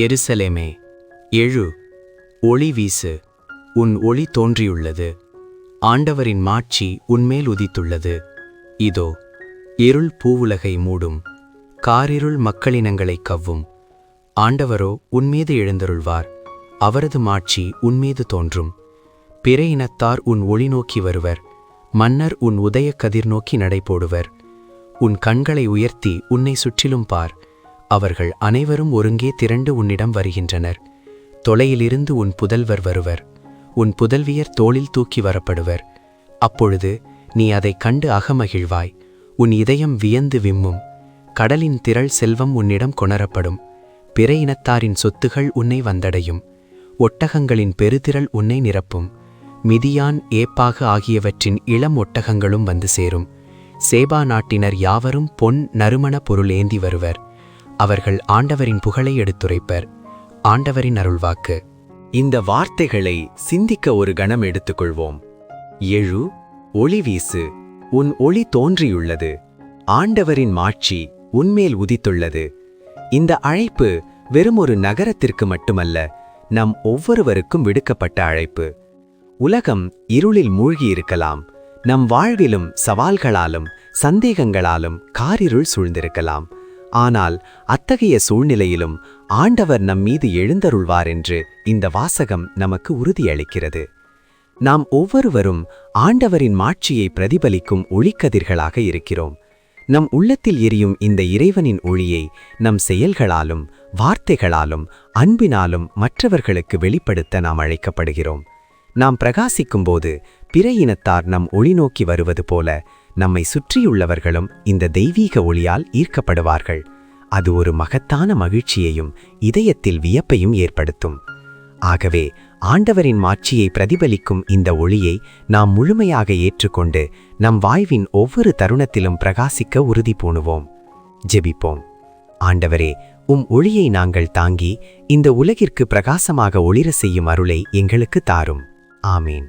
எருசலேமே எழு ஒளி வீசு உன் ஒளி தோன்றியுள்ளது. ஆண்டவரின் மாட்சி உன்மேல் உதித்துள்ளது. இதோ இருள் பூவுலகை மூடும் காரிருள் மக்களினங்களை கவ்வும். ஆண்டவரோ உன்மீது எழுந்தருள்வார் அவரது மாட்சி உன்மீது தோன்றும். பிற இனத்தார் உன் ஒளி நோக்கி வருவர் மன்னர் உன் உதய கதிர் நோக்கி நடைபோடுவர். உன் கண்களை உயர்த்தி உன்னை சுற்றிலும் பார். அவர்கள் அனைவரும் ஒருங்கே திரண்டு உன்னிடம் வருகின்றனர். தொலையிலிருந்து உன் புதல்வர் வருவர். உன் புதல்வியர் தோளில் தூக்கி வரப்படுவர். அப்பொழுது நீ அதை கண்டு அகமகிழ்வாய். உன் இதயம் வியந்து விம்மும். கடலின் திரள் செல்வம் உன்னிடம் கொணரப்படும். பிற இனத்தாரின் சொத்துகள் உன்னை வந்தடையும். ஒட்டகங்களின் பெருதிரள் உன்னை நிரப்பும். மிதியான் ஏப்பாக ஆகியவற்றின் இளம் ஒட்டகங்களும் வந்து சேரும். சேபா நாட்டினர் யாவரும் பொன் நறுமண பொருள் ஏந்தி வருவர். அவர்கள் ஆண்டவரின் புகழை எடுத்துரைப்பர். ஆண்டவரின் அருள்வாக்கு. இந்த வார்த்தைகளை சிந்திக்க ஒரு கணம் எடுத்துக்கொள்வோம். எழு ஒளி வீசு உன் ஒளி தோன்றியுள்ளது. ஆண்டவரின் மாட்சி உன்மேல் உதித்துள்ளது. இந்த அழைப்பு வெறும் ஒரு நகரத்திற்கு மட்டுமல்ல நம் ஒவ்வொருவருக்கும் விடுக்கப்பட்ட அழைப்பு. உலகம் இருளில் மூழ்கியிருக்கலாம். நம் வாழ்விலும் சவால்களாலும் சந்தேகங்களாலும் காரிருள் சூழ்ந்திருக்கலாம். ஆனால் அத்தகைய சூழ்நிலையிலும் ஆண்டவர் நம் மீது எழுந்தருள்வார் என்று இந்த வாசகம் நமக்கு உறுதியளிக்கிறது. நாம் ஒவ்வொருவரும் ஆண்டவரின் மாட்சியை பிரதிபலிக்கும் ஒளிக்கதிர்களாக இருக்கிறோம். நம் உள்ளத்தில் எரியும் இந்த இறைவனின் ஒளியை நம் செயல்களாலும் வார்த்தைகளாலும் அன்பினாலும் மற்றவர்களுக்கு வெளிப்படுத்த நாம் அழைக்கப்படுகிறோம். நாம் பிரகாசிக்கும்போது பிற இனத்தார் நம் ஒளி நோக்கி வருவது போல நம்மை சுற்றியுள்ளவர்களும் இந்த தெய்வீக ஒளியால் ஈர்க்கப்படுவார்கள். அது ஒரு மகத்தான மகிழ்ச்சியையும் இதயத்தில் வியப்பையும் ஏற்படுத்தும். ஆகவே ஆண்டவரின் மாட்சியை பிரதிபலிக்கும் இந்த ஒளியை நாம் முழுமையாக ஏற்றுக்கொண்டு நம் வாழ்வின் ஒவ்வொரு தருணத்திலும் பிரகாசிக்க உறுதி பூணுவோம். ஜெபிப்போம். ஆண்டவரே உம் ஒளியை நாங்கள் தாங்கி இந்த உலகிற்கு பிரகாசமாக ஒளிர செய்யும் அருளை எங்களுக்கு தாரும். ஆமீன்.